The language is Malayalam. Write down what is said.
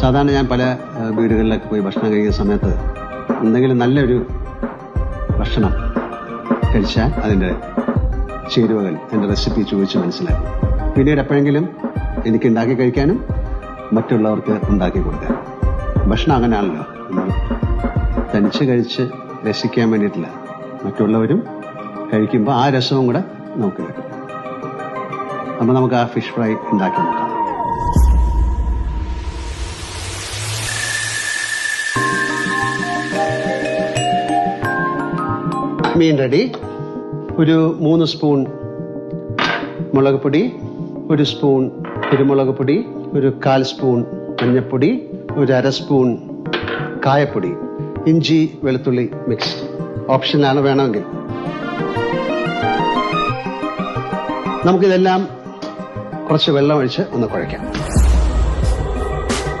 സാധാരണ ഞാൻ പല വീടുകളിലൊക്കെ പോയി ഭക്ഷണം കഴിക്കുന്ന സമയത്ത് എന്തെങ്കിലും നല്ലൊരു ഭക്ഷണം കഴിച്ചാൽ അതിന്റെ ചേരുവകൾ എന്റെ റെസിപ്പി ചോദിച്ച് മനസ്സിലാക്കും. പിന്നീട് എപ്പോഴെങ്കിലും എനിക്ക് ഉണ്ടാക്കി കഴിക്കാനും മറ്റുള്ളവർക്ക് ഉണ്ടാക്കി കൊടുക്കാനും ഭക്ഷണം അങ്ങനെയാണല്ലോ. തനിച്ച് കഴിച്ച് രസിക്കാൻ വേണ്ടിയിട്ടില്ല. മറ്റുള്ളവരും കഴിക്കുമ്പോൾ ആ രസവും കൂടെ നമുക്ക് കിട്ടും. അപ്പോൾ നമുക്ക് ആ ഫിഷ് ഫ്രൈ ഉണ്ടാക്കി നോക്കാം. മീൻ റെഡി. ഒരു മൂന്ന് സ്പൂൺ മുളക് പൊടി ഒരു സ്പൂൺ കുരുമുളക് പൊടി ഒരു കാൽ സ്പൂൺ മഞ്ഞൾപ്പൊടി ഒരു അര സ്പൂൺ കായപ്പൊടി. ഇഞ്ചി വെളുത്തുള്ളി മിക്സ് ഓപ്ഷനാണ് വേണമെങ്കിൽ. നമുക്കിതെല്ലാം കുറച്ച് വെള്ളം ഒഴിച്ച് ഒന്ന് കുഴയ്ക്കാം.